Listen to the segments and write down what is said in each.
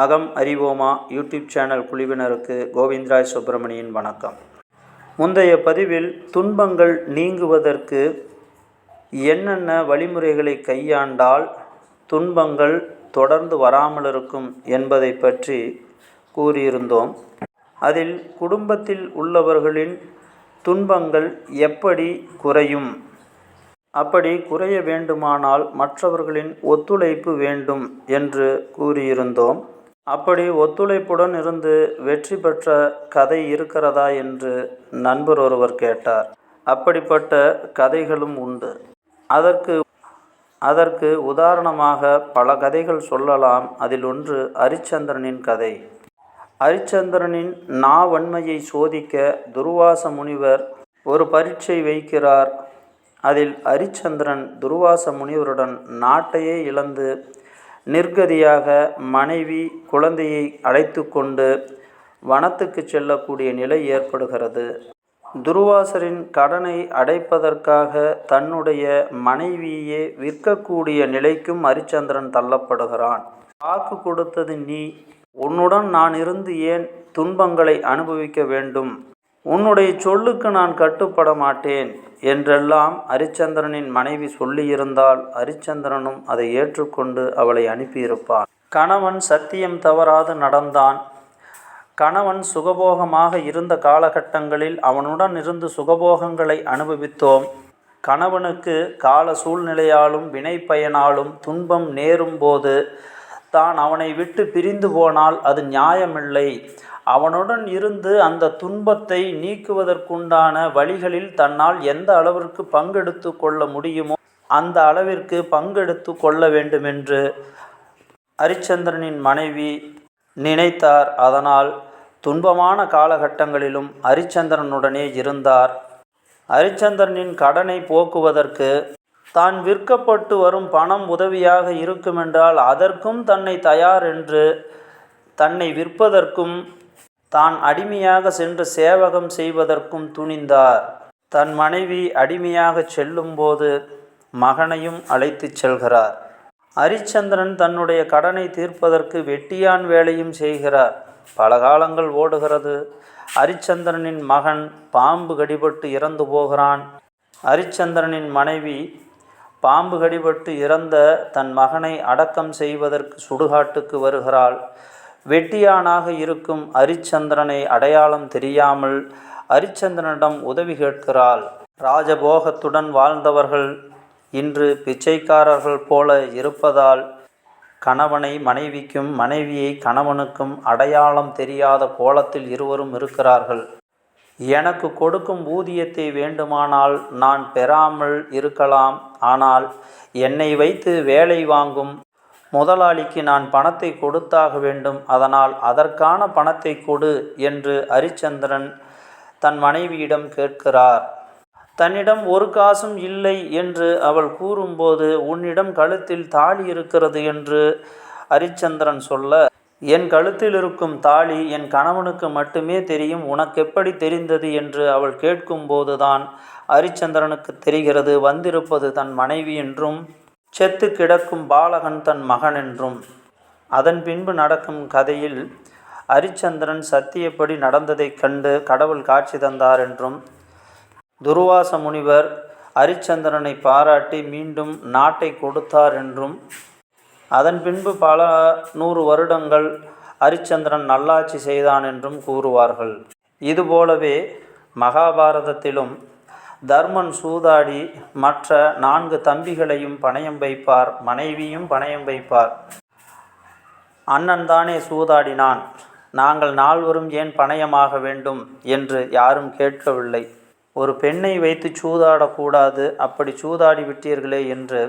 அகம் அறிவோமா YouTube channel குழுவினருக்கு கோவிந்தராய் சுப்பிரமணியின் வணக்கம். முந்தைய பதிவில் துன்பங்கள் நீங்குவதற்கு என்னென்ன வழிமுறைகளை கையாண்டால் துன்பங்கள் தொடர்ந்து வராமல் இருக்கும் என்பதை பற்றி கூறியிருந்தோம். அதில் குடும்பத்தில் உள்ளவர்களின் துன்பங்கள் எப்படி குறையும்? அப்படி குறைய வேண்டுமானால் மற்றவர்களின் ஒத்துழைப்பு வேண்டும் என்று கூறியிருந்தோம். அப்படி ஒத்துழைப்புடன் இருந்து வெற்றி பெற்ற கதை இருக்கிறதா என்று நண்பர் ஒருவர் கேட்டார். அப்படிப்பட்ட கதைகளும் உண்டு. அதற்கு அதற்கு உதாரணமாக பல கதைகள் சொல்லலாம். அதில் ஒன்று ஹரிச்சந்திரனின் கதை. ஹரிச்சந்திரனின் நாவன்மையை சோதிக்க துர்வாச முனிவர் ஒரு பரீட்சை வைக்கிறார். அதில் ஹரிச்சந்திரன் துர்வாச முனிவருடன் நாட்டையே இழந்து நிர்கதியாக மனைவி குழந்தையை அழைத்து கொண்டு வனத்துக்கு செல்லக்கூடிய நிலை ஏற்படுகிறது. துர்வாசரின் கடனை அடைப்பதற்காக தன்னுடைய மனைவியே விற்கக்கூடிய நிலைக்கும் ஹரிச்சந்திரன் தள்ளப்படுகிறான். வாக்கு கொடுத்தது நீ உன்னுடன் நான் இருந்து ஏன் துன்பங்களை அனுபவிக்க வேண்டும்? உன்னுடைய சொல்லுக்கு நான் கட்டுப்பட மாட்டேன் என்றெல்லாம் ஹரிச்சந்திரனின் மனைவி சொல்லியிருந்தால் ஹரிச்சந்திரனும் அதை ஏற்றுக்கொண்டு அவளை அனுப்பியிருப்பான். கணவன் சத்தியம் தவறாது நடந்தான். கணவன் சுகபோகமாக இருந்த காலகட்டங்களில் அவனுடன் இருந்து சுகபோகங்களை அனுபவித்தோம். கணவனுக்கு கால சூழ்நிலையாலும் வினை பயனாலும் துன்பம் நேரும் போது தான் அவனை விட்டு பிரிந்து போனால் அது நியாயமில்லை. அவனுடன் இருந்து அந்த துன்பத்தை நீக்குவதற்குண்டான வழிகளில் தன்னால் எந்த அளவிற்கு பங்கெடுத்து கொள்ள முடியுமோ அந்த அளவிற்கு பங்கெடுத்து கொள்ள வேண்டுமென்று ஹரிச்சந்திரனின் மனைவி நினைத்தார். அதனால் துன்பமான காலகட்டங்களிலும் ஹரிச்சந்திரனுடனே இருந்தார். ஹரிச்சந்திரனின் கடனை போக்குவதற்கு தான் விற்கப்பட்டு வரும் பணம் உதவியாக இருக்குமென்றால் அதற்கும் தன்னை தயார் என்று தன்னை விற்பதற்கும் தான் அடிமையாக சென்று சேவகம் செய்வதற்கும் துணிந்தார். தன் மனைவி அடிமையாக செல்லும்போது மகனையும் அழைத்துச் செல்கிறார். ஹரிச்சந்திரன் தன்னுடைய கடனை தீர்ப்பதற்கு வெட்டியான் வேலையும் செய்கிறார். பல காலங்கள் ஓடுகிறது. ஹரிச்சந்திரனின் மகன் பாம்பு கடிபட்டு இறந்து போகிறான். ஹரிச்சந்திரனின் மனைவி பாம்பு கடிபட்டு இறந்த தன் மகனை அடக்கம் செய்வதற்கு சுடுகாட்டுக்கு வருகிறாள். வெட்டியானாக இருக்கும் ஹரிச்சந்திரனை அடையாளம் தெரியாமல் ஹரிச்சந்திரனிடம் உதவி கேட்கிறாள். ராஜபோகத்துடன் வாழ்ந்தவர்கள் இன்று பிச்சைக்காரர்கள் போல இருப்பதால் கணவனை மனைவிக்கும் மனைவியை கணவனுக்கும் அடையாளம் தெரியாத கோலத்தில் இருவரும் இருக்கிறார்கள். எனக்கு கொடுக்கும் ஊதியத்தை வேண்டுமானால் நான் பெறாமல் இருக்கலாம். ஆனால் என்னை வைத்து வேலை வாங்கும் முதலாளிக்கு நான் பணத்தை கொடுத்தாக வேண்டும். அதனால் அதற்கான பணத்தை கொடு என்று ஹரிச்சந்திரன் தன் மனைவியிடம் கேட்கிறார். தன்னிடம் ஒரு காசும் இல்லை என்று அவள் கூறும்போது உன்னிடம் கழுத்தில் தாலி இருக்கிறது என்று ஹரிச்சந்திரன் சொல்ல என் கழுத்தில் இருக்கும் தாலி என் கணவனுக்கு மட்டுமே தெரியும். உனக்கு எப்படி தெரிந்தது என்று அவள் கேட்கும்போதுதான் ஹரிச்சந்திரனுக்கு தெரிகிறது. வந்திருப்பது தன் மனைவி என்றும் செத்து கிடக்கும் பாலகன் தன் மகன் என்றும் அதன் பின்பு நடக்கும் கதையில் ஹரிச்சந்திரன் சத்தியப்படி நடந்ததைக் கண்டு கடவுள் காட்சி தந்தார் என்றும் துர்வாச முனிவர் ஹரிச்சந்திரனை பாராட்டி மீண்டும் நாட்டை கொடுத்தார் என்றும் அதன் பின்பு பல நூறு வருடங்கள் ஹரிச்சந்திரன் நல்லாட்சி செய்தான் என்றும் கூறுவார்கள். இதுபோலவே மகாபாரதத்திலும் தர்மன் சூதாடி மற்ற நான்கு தம்பிகளையும் பணயம் வைப்பார் மனைவியும் பணயம் வைப்பார். அண்ணன் தானே சூதாடினான். நாங்கள் நால்வரும் ஏன் பணயமாக வேண்டும் என்று யாரும் கேட்கவில்லை. ஒரு பெண்ணை வைத்து சூதாடக்கூடாது அப்படி சூதாடி விட்டீர்களே என்று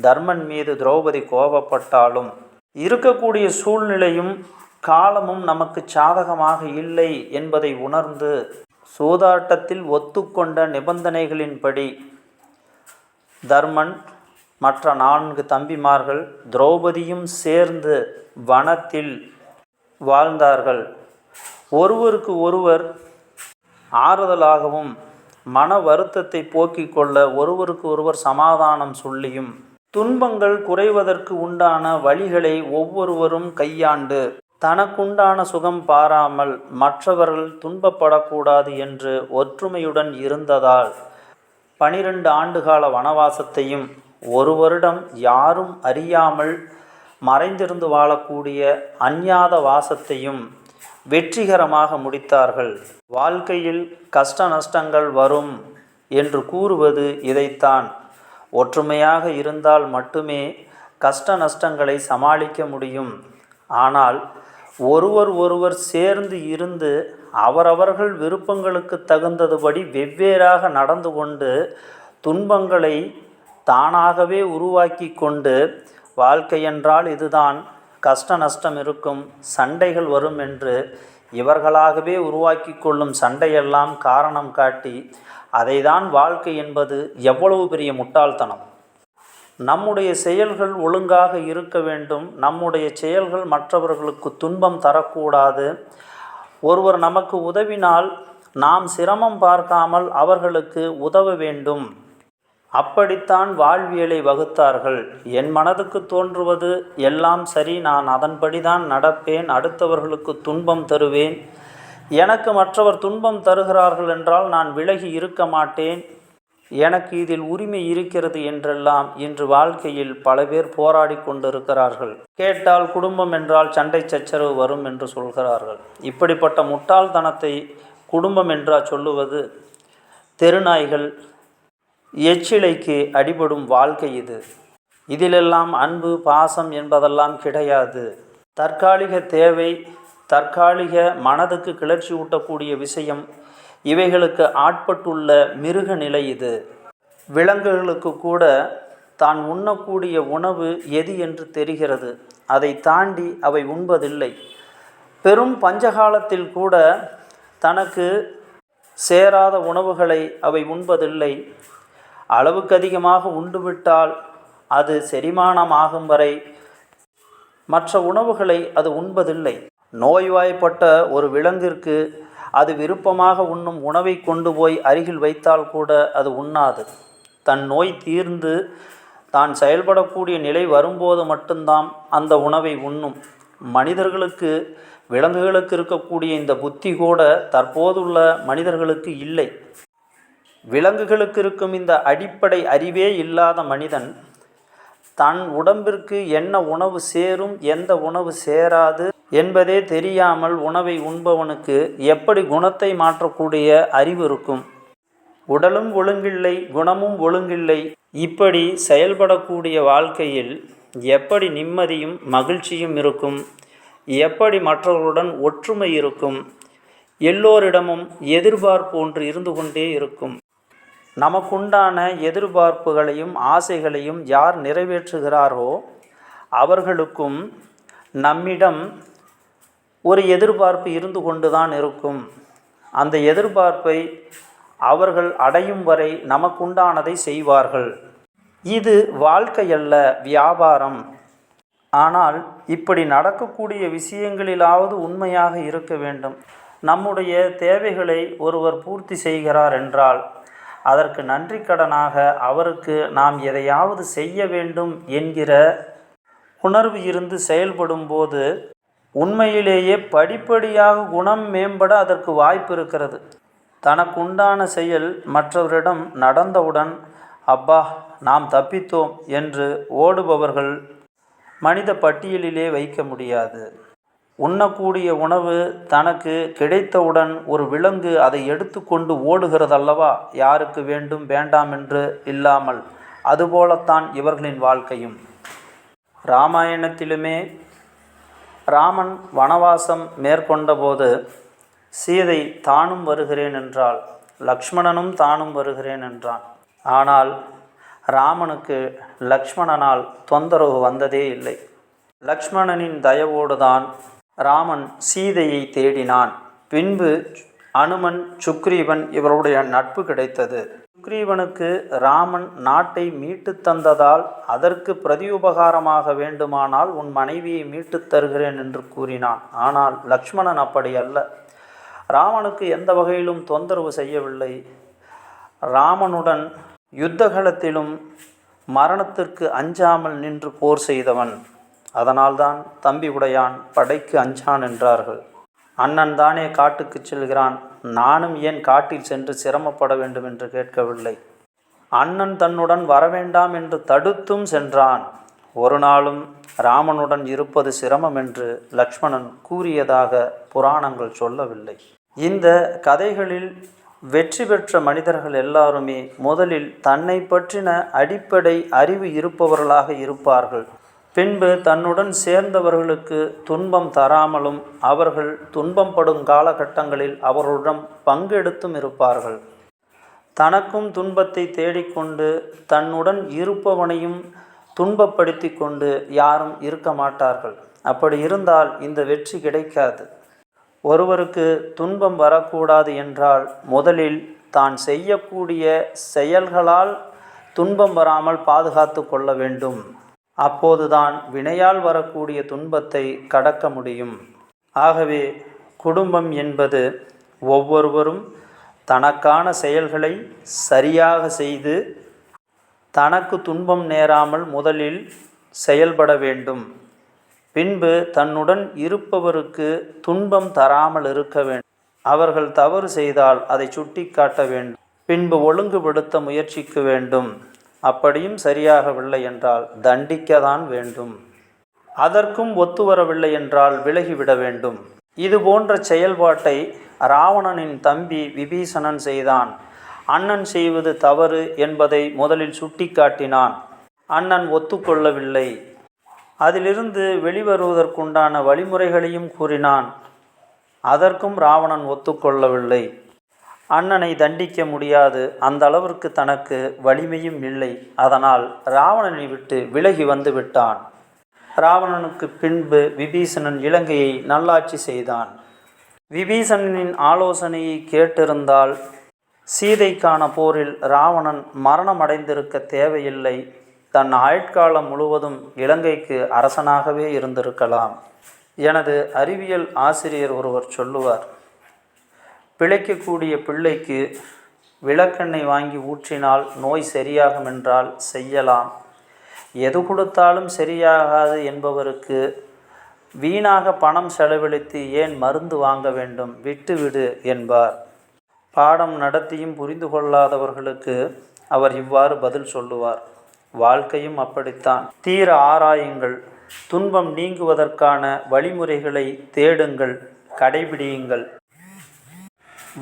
தர்மன் மீது திரௌபதி கோபப்பட்டாலும் இருக்கக்கூடிய சூழ்நிலையும் காலமும் நமக்கு சாதகமாக இல்லை என்பதை உணர்ந்து சூதாட்டத்தில் ஒத்துக்கொண்ட நிபந்தனைகளின்படி தர்மன் மற்ற நான்கு தம்பிமார்கள் திரௌபதியும் சேர்ந்து வனத்தில் வாழ்ந்தார்கள். ஒருவருக்கு ஒருவர் ஆறுதலாகவும் மன வருத்தத்தை போக்கிக் கொள்ள ஒருவருக்கு ஒருவர் சமாதானம் சொல்லியும் துன்பங்கள் குறைவதற்கு உண்டான வழிகளை ஒவ்வொருவரும் கையாண்டு தனக்குண்டான சுகம் பாராமல் மற்றவர்கள் துன்பப்படக்கூடாது என்று ஒற்றுமையுடன் இருந்ததால் பனிரெண்டு ஆண்டுகால வனவாசத்தையும் ஒரு வருடம் யாரும் அறியாமல் மறைந்திருந்து வாழக்கூடிய அஞ்ஞாத வாசத்தையும் வெற்றிகரமாக முடித்தார்கள். வாழ்க்கையில் கஷ்ட நஷ்டங்கள் வரும் என்று கூறுவது இதைத்தான். ஒற்றுமையாக இருந்தால் மட்டுமே கஷ்ட நஷ்டங்களை சமாளிக்க முடியும். ஆனால் ஒருவர் ஒருவர் சேர்ந்து இருந்து அவரவர்கள் விருப்பங்களுக்கு தகுந்ததுபடி வெவ்வேறாக நடந்து கொண்டு துன்பங்களை தானாகவே உருவாக்கி கொண்டு வாழ்க்கை என்றால் இதுதான். கஷ்ட நஷ்டம் இருக்கும் சண்டைகள் வரும் என்று இவர்களாகவே உருவாக்கி கொள்ளும் சண்டையெல்லாம் காரணம் காட்டி அதைதான் வாழ்க்கை என்பது எவ்வளவு பெரிய முட்டாள்தனம். நம்முடைய செயல்கள் ஒழுங்காக இருக்க வேண்டும். நம்முடைய செயல்கள் மற்றவர்களுக்கு துன்பம் தரக்கூடாது. ஒருவர் நமக்கு உதவினால் நாம் சிரமம் பார்க்காமல் அவர்களுக்கு உதவ வேண்டும். அப்படித்தான் வாழ்வியலை வகுத்தார்கள். என் மனதுக்கு தோன்றுவது எல்லாம் சரி நான் அதன்படிதான் நடப்பேன். அடுத்தவர்களுக்கு துன்பம் தருவேன். எனக்கு மற்றவர் துன்பம் தருகிறார்கள் என்றால் நான் விலகி இருக்க மாட்டேன். எனக்கு இதில் உரிமை இருக்கிறது என்றெல்லாம் இன்று வாழ்க்கையில் பல பேர் போராடி கொண்டிருக்கிறார்கள். கேட்டால் குடும்பம் என்றால் சண்டை சச்சரவு வரும் என்று சொல்கிறார்கள். இப்படிப்பட்ட முட்டாள்தனத்தை குடும்பம் என்றா சொல்லுவது? தெருநாய்கள் எச்சிலைக்கு அடிபடும் வாழ்க்கை இது. இதிலெல்லாம் அன்பு பாசம் என்பதெல்லாம் கிடையாது. தற்காலிக தேவை தற்காலிக மனதுக்கு கிளர்ச்சி ஊட்டக்கூடிய விஷயம் இவைகளுக்கு ஆட்பட்டுள்ள மிருக நிலை இது. விலங்குகளுக்கு கூட தான் உண்ணக்கூடிய உணவு எது என்று தெரிகிறது. அதை தாண்டி அவை உண்பதில்லை. பெரும் பஞ்சகாலத்தில் கூட தனக்கு சேராத உணவுகளை அவை உண்பதில்லை. அளவுக்கு அதிகமாக உண்டுவிட்டால் அது செரிமானமாகும் வரை மற்ற உணவுகளை அது உண்பதில்லை. நோய்வாய்ப்பட்ட ஒரு விலங்கிற்கு அது விருப்பமாக உண்ணும் உணவை கொண்டு போய் அருகில் வைத்தால் கூட அது உண்ணாது. தன் நோய் தீர்ந்து தான் செயல்படக்கூடிய நிலை வரும்போது மட்டும்தான் அந்த உணவை உண்ணும். மனிதர்களுக்கு விலங்குகளுக்கு இருக்கக்கூடிய இந்த புத்தி கூட தற்போதுள்ள மனிதர்களுக்கு இல்லை. விலங்குகளுக்கு இருக்கும் இந்த அடிப்படை அறிவே இல்லாத மனிதன் தன் உடம்பிற்கு என்ன உணவு சேரும் எந்த உணவு சேராது என்பதே தெரியாமல் உணவை உண்பவனுக்கு எப்படி குணத்தை மாற்றக்கூடிய அறிவு இருக்கும்? உடலும் ஒழுங்கில்லை குணமும் ஒழுங்கில்லை. இப்படி செயல்படக்கூடிய வாழ்க்கையில் எப்படி நிம்மதியும் மகிழ்ச்சியும் இருக்கும்? எப்படி மற்றவர்களுடன் ஒற்றுமை இருக்கும்? எல்லோரிடமும் எதிர்பார்ப்பு ஒன்று இருந்து கொண்டே இருக்கும். நமக்குண்டான எதிர்பார்ப்புகளையும் ஆசைகளையும் யார் நிறைவேற்றுகிறாரோ அவர்களுக்கும் நம்மிடம் ஒரு எதிர்பார்ப்பு இருந்து கொண்டு தான் இருக்கும். அந்த எதிர்பார்ப்பை அவர்கள் அடையும் வரை நமக்குண்டானதை செய்வார்கள். இது வாழ்க்கையல்ல வியாபாரம். ஆனால் இப்படி நடக்கக்கூடிய விஷயங்களிலாவது உண்மையாக இருக்க வேண்டும். நம்முடைய தேவைகளை ஒருவர் பூர்த்தி செய்கிறார் என்றால் அதற்கு நன்றி கடனாக அவருக்கு நாம் எதையாவது செய்ய வேண்டும் என்கிற உணர்வு இருந்து செயல்படும் போது உண்மையிலேயே படிப்படியாக குணம் மேம்பட அதற்கு வாய்ப்பு இருக்கிறது. தனக்குண்டான செயல் மற்றவரிடம் நடந்தவுடன் அப்பா நாம் தப்பித்தோம் என்று ஓடுபவர்கள் மனித பட்டியலிலே வைக்க முடியாது. உண்ணக்கூடிய உணவு தனக்கு கிடைத்தவுடன் ஒரு விலங்கு அதை எடுத்துக்கொண்டு ஓடுகிறதல்லவா? யாருக்கு வேண்டும் வேண்டாம் என்று இல்லாமல். அதுபோலத்தான் இவர்களின் வாழ்க்கையும். ராமாயணத்திலுமே ராமன் வனவாசம் மேற்கொண்டபோது சீதை தானும் வருகிறேன் என்றாள். லக்ஷ்மணனும் தானும் வருகிறேன் என்றான். ஆனால் ராமனுக்கு லக்ஷ்மணனால் தொந்தரவு வந்ததே இல்லை. லக்ஷ்மணனின் தயவோடுதான் ராமன் சீதையை தேடினான். பின்பு அனுமன் சுக்ரீவன் இவருடைய நட்பு கிடைத்தது. சுக்ரீவனுக்கு ராமன் நாட்டை மீட்டு தந்ததால் அதற்கு பிரதியுபகாரமாக வேண்டுமானால் உன் மனைவியை மீட்டு தருகிறேன் என்று கூறினான். ஆனால் லக்ஷ்மணன் அப்படி அல்ல. ராமனுக்கு எந்த வகையிலும் தொந்தரவு செய்யவில்லை. ராமனுடன் யுத்தகலத்திலும் மரணத்திற்கு அஞ்சாமல் நின்று போர் செய்தவன். அதனால்தான் தம்பி உடையான் படைக்கு அஞ்சான் என்றார்கள். அண்ணன் தானே காட்டுக்குச் செல்கிறான். நானும் ஏன் காட்டில் சென்று சிரமப்பட வேண்டும் என்று கேட்கவில்லை. அண்ணன் தன்னுடன் வரவேண்டாம் என்று தடுத்தும் சென்றான். ஒரு நாளும் ராமனுடன் இருப்பது சிரமம் என்று லக்ஷ்மணன் கூறியதாக புராணங்கள் சொல்லவில்லை. இந்த கதைகளில் வெற்றி பெற்ற மனிதர்கள் எல்லாருமே முதலில் தன்னை பற்றின அடிப்படை அறிவு இருப்பவர்களாக இருப்பார்கள். பின்பு தன்னுடன் சேர்ந்தவர்களுக்கு துன்பம் தராமலும் அவர்கள் துன்பம் படும் காலகட்டங்களில் அவர்களுடன் பங்கெடுத்தும் இருப்பார்கள். தனக்கும் துன்பத்தை தேடிக்கொண்டு தன்னுடன் இருப்பவனையும் துன்பப்படுத்தி கொண்டு யாரும் இருக்க மாட்டார்கள். அப்படி இருந்தால் இந்த வெற்றி கிடைக்காது. ஒருவருக்கு துன்பம் வரக்கூடாது என்றால் முதலில் தான் செய்யக்கூடிய செயல்களால் துன்பம் வராமல் பாதுகாத்து கொள்ள வேண்டும். அப்போதுதான் வினையால் வரக்கூடிய துன்பத்தை கடக்க முடியும். ஆகவே குடும்பம் என்பது ஒவ்வொருவரும் தனக்கான செயல்களை சரியாக செய்து தனக்கு துன்பம் நேராமல் முதலில் செயல்பட வேண்டும். பின்பு தன்னுடன் இருப்பவருக்கு துன்பம் தராமல் இருக்க வேண்டும். அவர்கள் தவறு செய்தால் அதை சுட்டிக்காட்ட வேண்டும். பின்பு ஒழுங்குபடுத்த முயற்சிக்க வேண்டும். அப்படியும் சரியாகவில்லை என்றால் தண்டிக்கத்தான் வேண்டும். அதற்கும் ஒத்து வரவில்லை என்றால் விலகிவிட வேண்டும். இது போன்ற செயல்பாட்டை ராவணனின் தம்பி விபீஷணன் செய்தான். அண்ணன் செய்வது தவறு என்பதை முதலில் சுட்டிக்காட்டினான். அண்ணன் ஒத்துக்கொள்ளவில்லை. அதிலிருந்து வெளிவருவதற்குண்டான வழிமுறைகளையும் கூறினான். அதற்கும் ராவணன் ஒத்துக்கொள்ளவில்லை. அண்ணனை தண்டிக்க முடியாது. அந்த அளவிற்கு தனக்கு வலிமையும் இல்லை. அதனால் ராவணனை விட்டு விலகி வந்து விட்டான். ராவணனுக்கு பின்பு விபீஷணன் இலங்கையை நல்லாட்சி செய்தான். விபீஷணனின் ஆலோசனையை கேட்டிருந்தால் சீதைக்கான போரில் ராவணன் மரணமடைந்திருக்க தேவையில்லை. தன் ஆயுட்காலம் முழுவதும் இலங்கைக்கு அரசனாகவே இருந்திருக்கலாம். எனது அறிவியல் ஆசிரியர் ஒருவர் சொல்லுவார் பிழைக்கக்கூடிய பிள்ளைக்கு விளக்கெண்ணெய் வாங்கி ஊற்றினால் நோய் சரியாகும் என்றால் செய்யலாம். எது கொடுத்தாலும் சரியாகாது என்பவருக்கு வீணாக பணம் செலவழித்து ஏன் மருந்து வாங்க வேண்டும்? விட்டுவிடு என்பார். பாடம் நடத்தியும் புரிந்து கொள்ளாதவர்களுக்கு அவர் இவ்வாறு பதில் சொல்லுவார். வாழ்க்கையும் அப்படித்தான். தீர ஆராயுங்கள். துன்பம் நீங்குவதற்கான வழிமுறைகளை தேடுங்கள். கடைபிடியுங்கள்.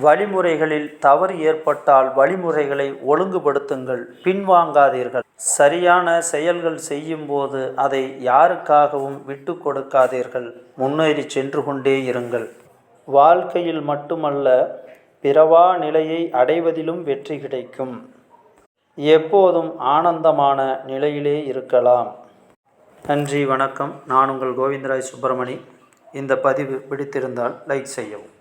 வழிமுறைகளில் தவறு ஏற்பட்டால் வழிமுறைகளை ஒழுங்குபடுத்துங்கள் பின்வாங்காதீர்கள். சரியான செயல்கள் செய்யும்போது அதை யாருக்காகவும் விட்டு கொடுக்காதீர்கள். முன்னேறி சென்று கொண்டே இருங்கள். வாழ்க்கையில் மட்டுமல்ல பிறவா நிலையை அடைவதிலும் வெற்றி கிடைக்கும். எப்போதும் ஆனந்தமான நிலையிலே இருக்கலாம். நன்றி வணக்கம். நான் உங்கள் கோவிந்தராய் சுப்பிரமணி. இந்த பதிவு பிடித்திருந்தால் லைக் செய்யவும்.